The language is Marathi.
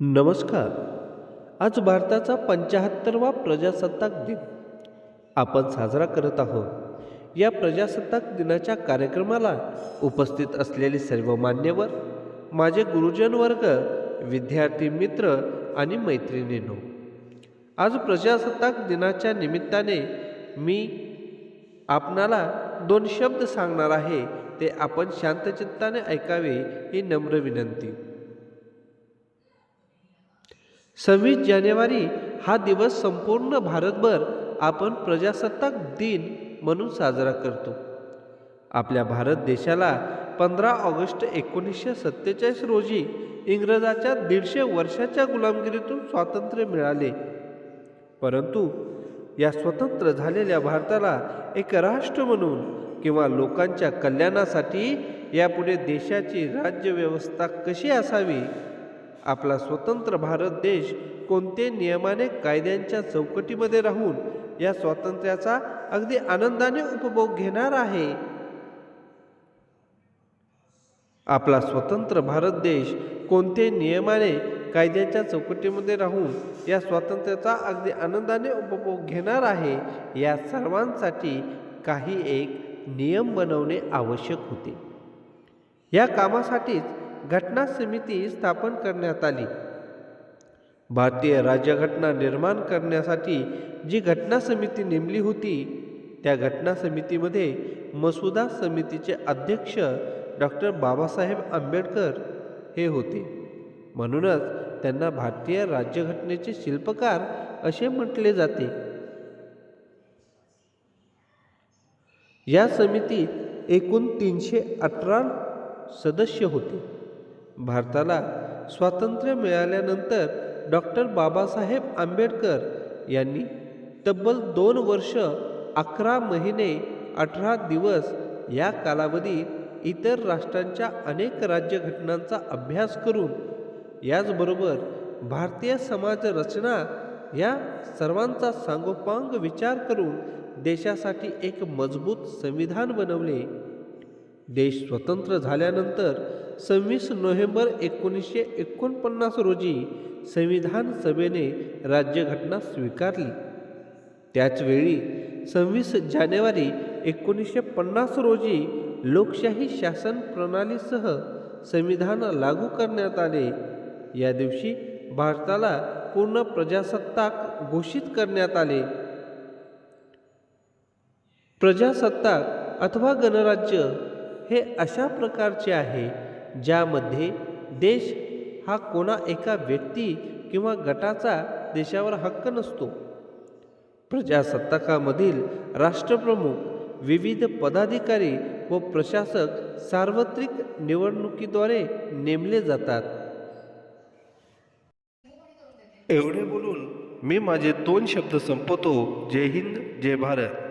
नमस्कार. आज भारताचा पंचाहत्तरवा प्रजासत्ताक दिन. आपण साजरा करत आहोत. या प्रजासत्ताक दिनाच्या कार्यक्रमाला उपस्थित असलेले सर्व मान्यवर माझे गुरुजन वर्ग विद्यार्थी मित्र आणि मैत्रिणींनो. आज प्रजासत्ताक दिनाच्या निमित्ताने मी आपणाला दोन शब्द सांगणार आहे ते आपण शांतचित्ताने ऐकावे ही नम्र विनंती. सव्वीस जानेवारी हा दिवस संपूर्ण भारतभर आपण प्रजासत्ताक दिन म्हणून साजरा करतो. आपल्या भारत देशाला पंधरा ऑगस्ट एकोणीसशे सत्तेचाळीस रोजी इंग्रजाच्या दीडशे वर्षाच्या गुलामगिरीतून स्वातंत्र्य मिळाले. परंतु या स्वतंत्र झालेल्या भारताला एक राष्ट्र म्हणून किंवा लोकांच्या कल्याणासाठी यापुढे देशाची राज्यव्यवस्था कशी असावी आपला स्वतंत्र भारत देश कोणते नियमाने कायद्यांच्या चौकटीमध्ये राहून या स्वातंत्र्याचा अगदी आनंदाने उपभोग घेणार आहे? आपला स्वतंत्र भारत देश कोणते नियमाने कायद्याच्या चौकटीमध्ये राहून या स्वातंत्र्याचा अगदी आनंदाने उपभोग घेणार आहे? या सर्वांसाठी काही एक नियम बनवणे आवश्यक होते. या कामासाठीच घटना समिती स्थापन करण्यात आली. भारतीय राज्यघटना निर्माण करण्यासाठी जी घटना समिती नेमली होती त्या घटना समितीमध्ये मसुदा समितीचे अध्यक्ष डॉक्टर बाबासाहेब आंबेडकर हे होते. म्हणूनच त्यांना भारतीय राज्यघटनेचे शिल्पकार असे म्हटले जाते. या समितीत एकूण तीनशे अठरा सदस्य होते. भारताला स्वातंत्र्य मिळाल्यानंतर डॉक्टर बाबासाहेब आंबेडकर यांनी तब्बल दोन वर्ष अकरा महिने अठरा दिवस या कालावधीत इतर राष्ट्रांच्या अनेक राज्यघटनांचा अभ्यास करून याचबरोबर भारतीय समाज रचना या सर्वांचा सांगोपांग विचार करून देशासाठी एक मजबूत संविधान बनवले. देश स्वतंत्र झाल्यानंतर सव्वीस नोव्हेंबर एकोणीसशे एकोणपन्नास रोजी संविधान सभेने राज्यघटना स्वीकारली. त्याचवेळी सव्वीस जानेवारी एकोणीसशे पन्नास रोजी लोकशाही शासन प्रणालीसह संविधान लागू करण्यात आले. या दिवशी भारताला पूर्ण प्रजासत्ताक घोषित करण्यात आले. प्रजासत्ताक अथवा गणराज्य हे अशा प्रकारचे आहे ज्यामध्ये देश हा कोणा एका व्यक्ती किंवा गटाचा देशावर हक्क नसतो. प्रजासत्ताकामधील राष्ट्रप्रमुख विविध पदाधिकारी व प्रशासक सार्वत्रिक निवडणुकीद्वारे नेमले जातात. एवढे बोलून मी माझे दोन शब्द संपवतो. जय हिंद जय भारत.